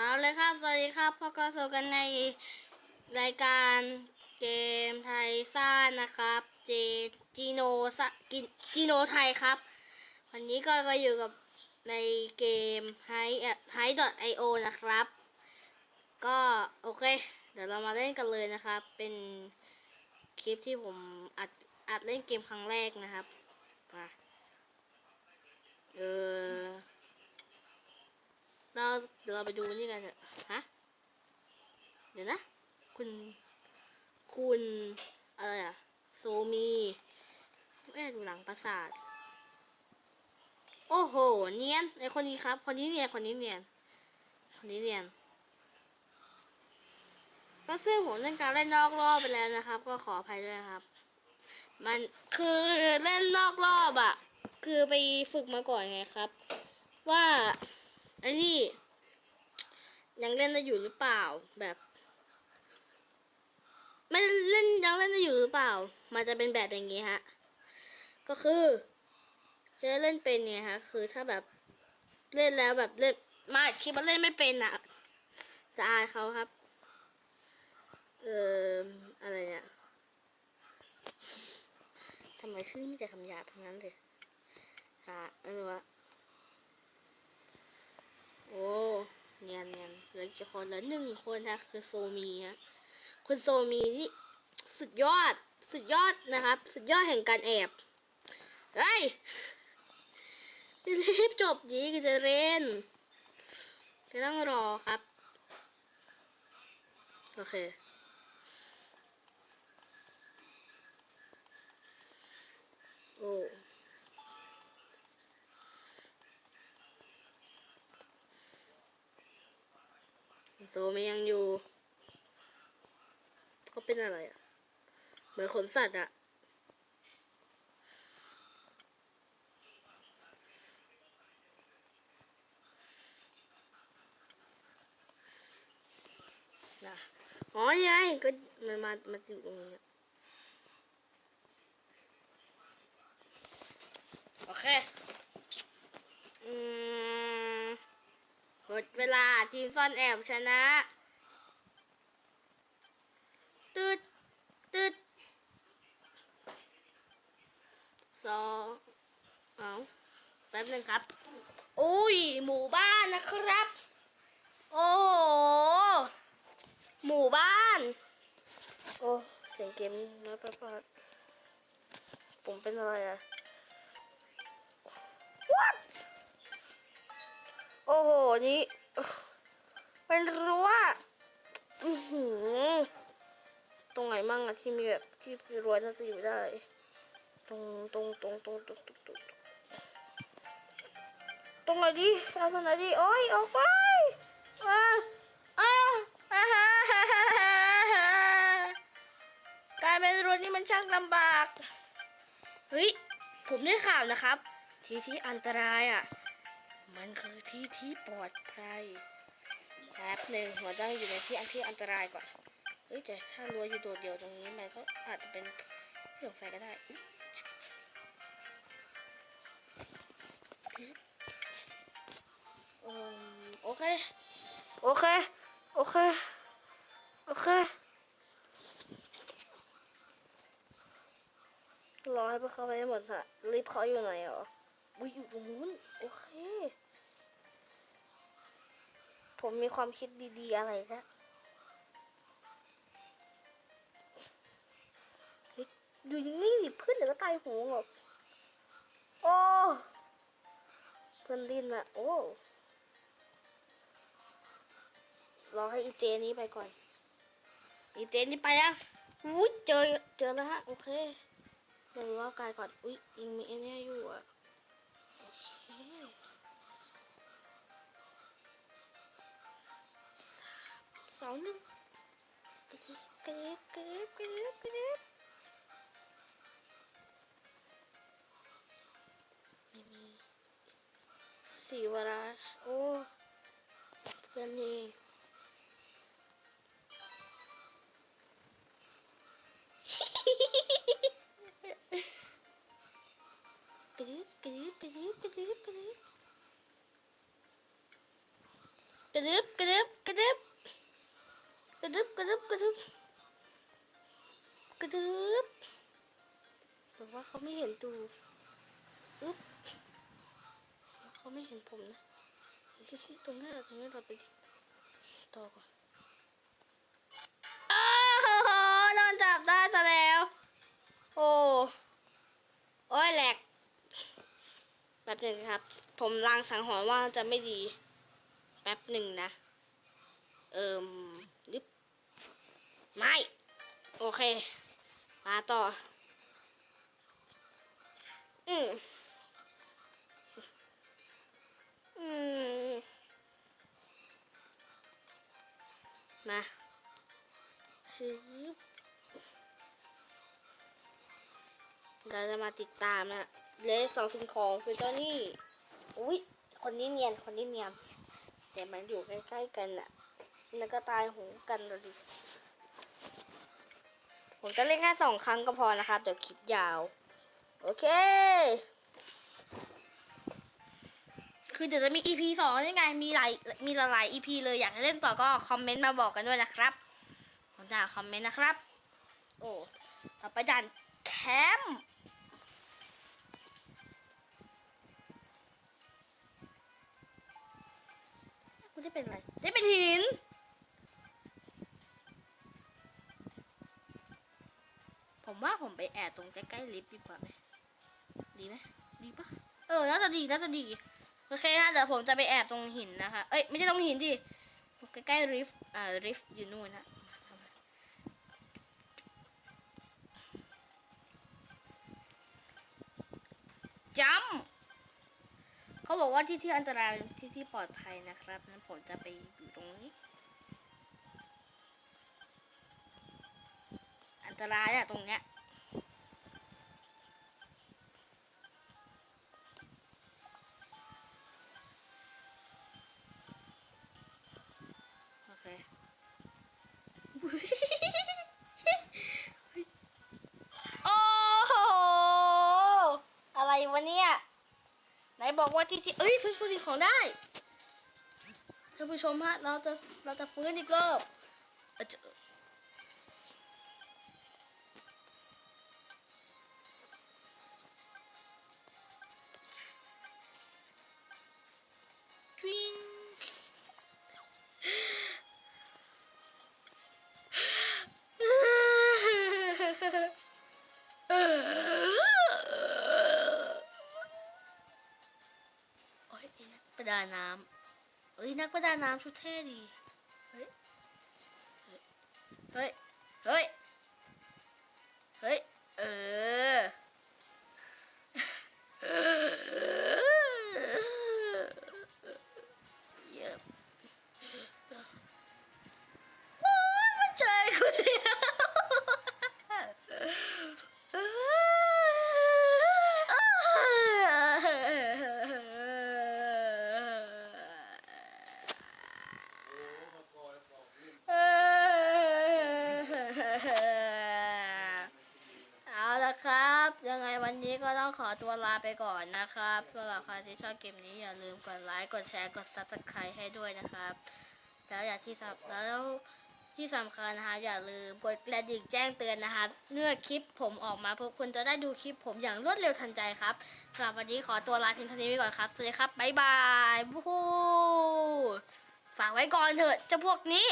เอาเลยครับ สวัสดีครับพบกันสู่กันในรายการเกมไทยซ่านะครับ เจจีโนซกิจีโนไทยครับ วันนี้ก็ก็อยู่กับในเกม hi hi io นะครับ ก็โอเค เดี๋ยวเรามาเล่นกันเลยนะครับ เป็นคลิปที่ผมอัดอัดเล่นเกมครั้งแรกนะครับมาเออ เราเดี๋ยวเราไปดูนี่กันเถอะฮะเดี๋ยวนะ คุณ คุณอะไรอะโซมีแอบดูหลังปราสาท โอ้โห เนียนไอคนนี้ครับ คนนี้เนียนคนนี้เนียนคนนี้เนียนก็ซึ่งผมเล่นการเล่นนอกรอบไปแล้วนะครับ ก็ขออภัยด้วยครับ มันคือเล่นนอกรอบอะคือไปฝึกมาก่อนไงครับ ว่า ไอ้นี่ ยังเล่นได้อยู่หรือเปล่าแบบไม่เล่นยังเล่นได้อยู่หรือเปล่า มันจะเป็นแบบอย่างนี้ฮะ ก็คือจะเล่นเป็นไงฮะ คือถ้าแบบเล่นแล้วแบบเล่นมาคิดว่าเล่นไม่เป็นอะ จะอายเขาครับ เอ่ออะไรเนี่ยทำไมชื่อมีแต่คำหยาบทั้งนั้นเลยฮะอะไรวะ โอ้เนียนเนียนเหลือกี่คนแล้วหนึ่งคนฮะคือโซมีฮะคุณโซมีนี่สุดยอดสุดยอดนะครับ สุดยอดแห่งการแอบเฮ้ยรีบจบดีก็จะเล่นจะต้องรอครับ โอเคโอ้ โซมันยังอยู่เขาเป็นอะไรอะ่ะ เหมือนขนสัตว์อะ่ะนะอ๋อยังไงก็มันมา มาอยู่ตรงนี้โอเค อืม หม ดเวลาทีมซ่อนแอบชนะตืดตืดสองเอาแป๊บหนึ่งครับ อุ้ย หมู่บ้านนะครับ โอ้โห หมู่บ้าน โอ้ เสียงเกมน้อยไปปะผมเป็นอะไรอะ What โอ้โห นี่เป็นรั้วตรงไหนมั่งอะที่มีแบบที่รั้วน่าจะอยู่ได้ ตรงตรงตรงตรงตรงตรงตรงตรงไหนดีเอาตรงไหนดีโอ้ยออกไปอ่าอ่าอ่าฮ่าฮ่าฮ่าฮ่ากายเป็นรั้วนี่มันช่างลำบาก เฮ้ย ผมได้ข่าวนะครับ ที่ที่อันตรายอะ มันคือที่ที่ปลอดภัยแป๊บหนึ่งหัวต้องอยู่ในที่อันที่อันตรายก่อน เฮ้ยแต่ถ้ารัวอยู่โดดเดียวตรงนี้มันก็อาจจะเป็นที่สงสัยก็ได้โอเค โอเค โอเค โอเค รอให้พวกเขาไปหมดค่ะลิฟต์เขาอยู่ไหนเหรอ อุ้ยอยู่ตรงนู้นโอเค ผมมีความคิดดีๆอะไรนะอยู่นิ่งๆดิเพื่อนเดี๋ยวก็ตายหูหรอกโอ้เพื่อนดินอะโอ้รอให้อีเจนี้ไปก่อน อีเจนี้ไปยังอุ้ยเจอเจอแล้วฮะ โอเคเดี๋ยวรอกายก่อน อุ้ยยังมีไอเนี่ยอยู่อะ สองหนึ่งกระดิบกระดิบกระดิบกระดิบกระดิบไม่มีสีวราชโอ้เพื่อนนี่กระดิบกระดิบกระดิบกระดิบกระดิบกระระดึบกระดึบ กระดึบแต่ว่าเขาไม่เห็นตูอึ๊บเขาไม่เห็นผมนะเฮ้ยตรงนี้ตรงนี้เราไปต่อก่อนโอ้าวโดนจับได้ซะแล้ว โอ้โอ้ยแหลกแป๊บหนึ่งครับ ผมลางสังหรณ์ว่าจะไม่ดี แป๊บหนึ่งนะ เอิ่มดิบไม่ โอเค มาต่อ อืมอืมมาชืบเราจะมาติดตามนะเลขสองสิ่งของคือเจ้านี่ อุ้ยคนนี้เนียน คนนี้เนียน แต่มันอยู่ใกล้ๆกันน่ะแล้วก็ตายหูกันเลย ผมจะเล่นแค่สองครั้งก็พอนะครับเดี๋ยวคลิปยาว โอเค คือเดี๋ยวจะมี EP สองนี่ไง มีหลาย มีหลาย EP เลยอยากให้เล่นต่อก็คอมเมนต์มาบอกกันด้วยนะครับ ผมจะคอมเมนต์นะครับ โอ้ต่อไปด่านแคมป์คุณได้เป็นอะไร ได้เป็นหิ อบตรงใกล้ๆลิฟต์ดีกว่าไหมดีไหมดีปะเออน่าจะดีน่าจะดีโอเคฮะเดี๋ยวผมจะไปแอบตรงหินนะคะเอ้ยไม่ใช่ตรงหินดิใกล้ๆริฟต์อ่าริฟต์อยู่นู่นนะจัมเขาบอกว่าที่ที่อันตรายที่ที่ปลอดภัยนะครับนั้นผมจะไปอยู่ตรงนี้ อันตรายอะตรงเนี้ย บอกว่าที่ที่เอ้ยฟื้นฟูสิ่งของได้ท่านผู้ชมฮะเราจะเราจะฟื้นอีกรอบ ดาน้ำเฮ้ยนักประดาน้ำชุดเท่ดีเฮ้ยเฮ้ยเฮ้ยเฮ้ยเออ ขอตัวลาไปก่อนนะครับสำหรับใครที่ชอบเกมนี้อย่าลืมกดไลค์กดแชร์กด subscribe ให้ด้วยนะครับ แล้วอย่าที่สำแล้วที่สำคัญนะครับอย่าลืมกดกระดิ่งแจ้งเตือนนะครับเมื่อคลิปผมออกมาพวกคุณจะได้ดูคลิปผมอย่างรวดเร็วทันใจครับสำหรับวันนี้ขอตัวลาเพียงเท่านี้ไปก่อนครับสวัสดีครับบ๊ายบายบูฮูฝากไว้ก่อนเถอะเจ้าพวกนี้